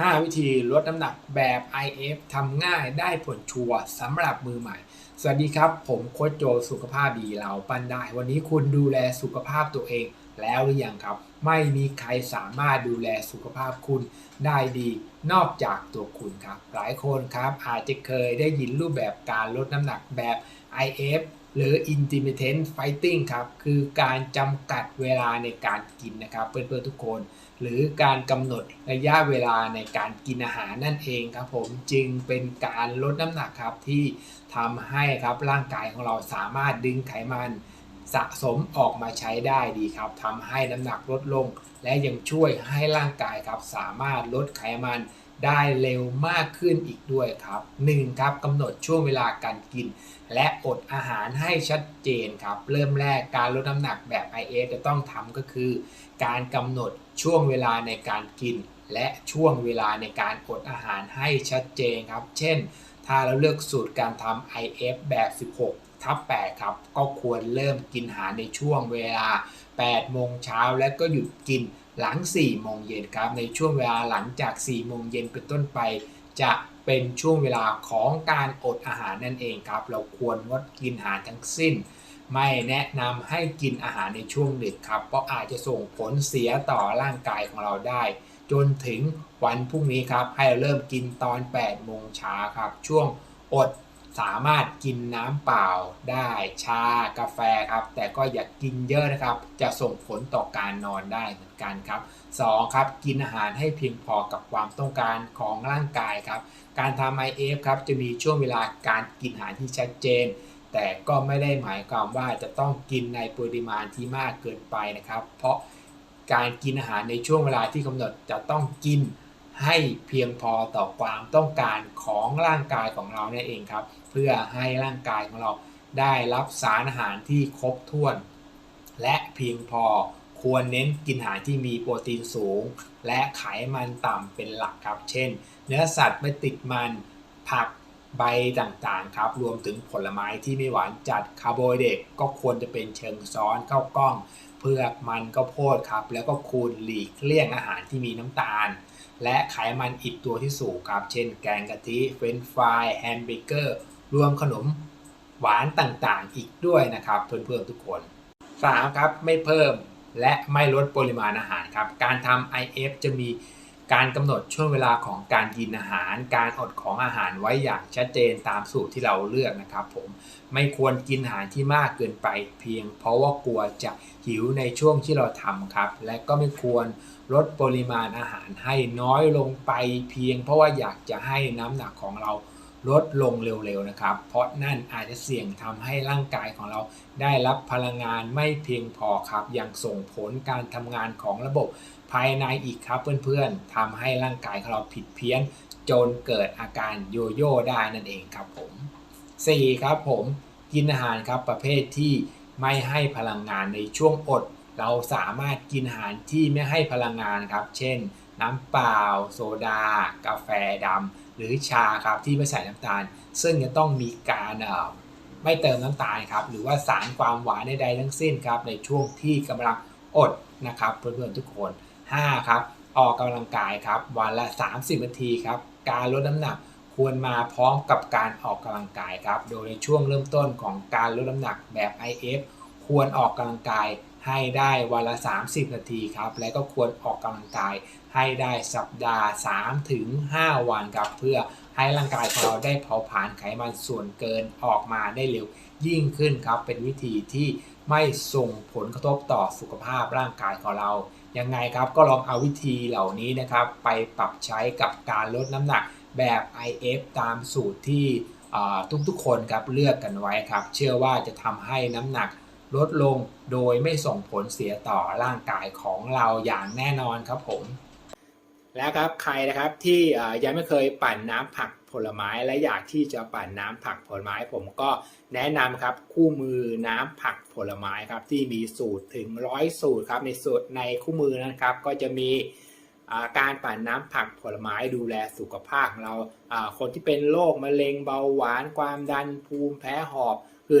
5 วิธีลดน้ำหนักแบบ IF ทำง่ายได้ผลชัวร์สำหรับมือใหม่ สวัสดีครับ ผมโค้ชโจสุขภาพดีเราปั้นได้ วันนี้คุณดูแลสุขภาพตัวเอง แล้วหรือยังครับ ไม่มีใครสามารถดูแลสุขภาพคุณได้ดีนอกจากตัวคุณครับ หลายคนครับอาจจะเคยได้ยินรูปแบบการลดน้ำหนักแบบ IF หรือ intermittent fighting ครับ คือการจำกัดเวลาในการกินนะครับ เพื่อนๆทุกคน หรือการกำหนดระยะเวลาในการกินอาหารนั่นเองครับผมจึงเป็นการลดน้ำหนักครับที่ทำให้ครับร่างกายของเราสามารถดึงไขมัน สะสมออกมาใช้ได้ดีครับทำให้น้ำหนักลดลง และยังช่วยให้ร่างกายครับสามารถลดไขมันได้เร็วมากขึ้นอีกด้วยครับ 1. ครับกำหนดช่วงเวลาการกิน และอดอาหารให้ชัดเจนครับ เริ่มแรกการลดน้ำหนักแบบ IF จะต้องทำก็คือ การกำหนดช่วงเวลาในการกิน และช่วงเวลาในการอดอาหารให้ชัดเจนครับ เช่น ถ้าเราเลือกสูตรการทำ IF แบบ 16 ทับ8ครับก็ควรเริ่มกินอาหารในช่วงเวลา8โมงเช้าและก็หยุดกินหลัง4โมงเย็นครับในช่วงเวลาหลังจาก4โมงเย็นเป็นต้นไป จะเป็นช่วงเวลาของการอดอาหารนั่นเองครับ เราควรงดกินอาหารทั้งสิ้น ไม่แนะนำให้กินอาหารในช่วงดึกครับ เพราะอาจจะส่งผลเสียต่อร่างกายของเราได้ จนถึงวันพรุ่งนี้ครับ ให้เราเริ่มกินตอน8โมงเช้าครับ ช่วงอด สามารถกินน้ำเปล่าได้ชากาแฟครับ แต่ก็อย่ากกินเยอะนะครับ จะส่งผลต่อการนอนได้เหมือนกันครับ 2. ครับกินอาหารให้เพียงพอกับความต้องการของร่างกายครับ การทำ IF ครับจะมีช่วงเวลาการกินอาหารที่ชัดเจน แต่ก็ไม่ได้หมายความว่าจะต้องกินในปริมาณที่มากเกินไปนะครับ เพราะการกินอาหารในช่วงเวลาที่กำหนดจะต้องกินให้เพียงพอต่อความต้องการ ของร่างกายของเรานั่นเองครับ เพื่อให้ร่างกายของเราได้รับสารอาหารที่ครบถ้วน และเพียงพอควรเน้นกินอาหารที่มีโปรตีนสูง และไขมันต่ำเป็นหลักครับ เช่น เนื้อสัตว์ไม่ติดมันผัก ใบต่างๆครับ รวมถึงผลไม้ที่ไม่หวานจัดคาร์โบไฮเดรตก็ควรจะเป็นเชิงซ้อนข้าวกล้อง เพือกมันก็โพดครับ แล้วก็ควรหลีกเลี่ยงอาหารที่มีน้ำตาล และไขมันอิดตัวที่สูงครับ เช่นแกงกะทิ เฟรนฟรายแฮมเบเกอร์ รวมขนมหวานต่างๆ อีกด้วยนะครับ เพื่อนๆทุกคน 3. ครับไม่เพิ่มและไม่ลดปริมาณอาหารครับ การทำ IF จะมี การกำหนดช่วงเวลาของการกินอาหาร การอดของอาหารไว้อย่างชัดเจนตามสูตรที่เราเลือกนะครับผมไม่ควรกินอาหารที่มากเกินไปเพียง เพราะว่ากลัวจะหิวในช่วงที่เราทำครับ และก็ไม่ควรลดปริมาณอาหารให้น้อยลงไปเพียง เพราะว่าอยากจะให้น้ำหนักของเรา ลดลงเร็วๆนะครับ เพราะนั่นอาจจะเสี่ยงทำให้ร่างกายของเราได้รับพลังงานไม่เพียงพอครับยังส่งผลการทำงานของระบบภายในอีกครับเพื่อนๆทำให้ร่างกายของเราผิดเพี้ยน จนเกิดอาการโยโย่ได้นั่นเองครับผม 4. ครับผมกินอาหารครับประเภทที่ไม่ให้พลังงานในช่วงอด เราสามารถกินอาหารที่ไม่ให้พลังงานครับ เช่น น้ำเปล่า โซดา กาแฟดำ หรือชาครับที่ไม่ใส่น้ำตาล ซึ่งจะต้องมีการไม่เติมน้ำตาลครับหรือว่าสารความหวานใดๆทั้งสิ้นครับในช่วงที่กำลังอดนะครับเพื่อนๆทุกคน 5. ครับ ออกกำลังกายครับวันละ 30 นาทีครับการลดน้ำหนักควรมาพร้อมกับการออกกำลังกายครับ โดยในช่วงเริ่มต้นของการลดน้ำหนักแบบ IF ควรออกกำลังกาย ให้ได้วันละ 30 นาทีครับ และก็ควรออกกำลังกายให้ได้สัปดาห์ 3 ถึง 5 วันครับ เพื่อให้ร่างกายของเราได้เผาผลาญไขมันส่วนเกินออกมาได้เร็วยิ่งขึ้นครับ เป็นวิธีที่ไม่ส่งผลกระทบต่อสุขภาพร่างกายของเรา ยังไงครับก็ลองเอาวิธีเหล่านี้นะครับ ไปปรับใช้กับการลดน้ำหนักแบบ IF ตามสูตรที่ทุกๆคนครับเลือกกันไว้ครับ เชื่อว่าจะทำให้น้ำหนัก ลดลงโดยไม่ส่งผลเสียต่อร่างกายของเราอย่างแน่นอนครับผมแล้วครับใครนะครับที่ยังไม่เคยปั่นน้ำผักผลไม้และอยากที่จะปั่นน้ำผักผลไม้ ผมก็แนะนำครับคู่มือน้ำผักผลไม้ครับที่มีสูตรถึงร้อยสูตรครับในสูตรในคู่มือนะครับก็จะมีการปั่นน้ำผักผลไม้ดูแลสุขภาพของเราคนที่เป็นโรคมะเร็งเบาหวานความดันภูมิแพ้หอบคือ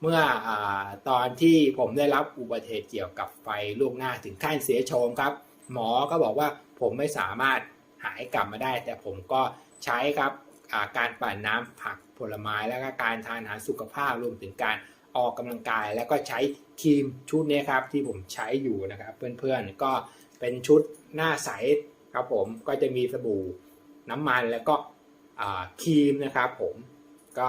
เมื่ออตอนที่ผมได้รับอุบัติเหตุเกี่ยวกับไฟล่วงหน้าถึงขั้นเสียโฉมครับ หมอก็บอกว่าผมไม่สามารถหายกลับมาได้ แต่ผมก็ใช้ครับาการปั่นน้ำผักผลไม้แล้วก็การทานอาหารสุขภาพรวมถึงการออกกำลังกาย แล้วก็ใช้ครีมชุดนี้ครับที่ผมใช้อยู่นะครับ เพื่อนๆก็เป็นชุดหน้าใสครับผมก็จะมีสบู่น้ำมันแล้วก็ครีมนะครับผมก็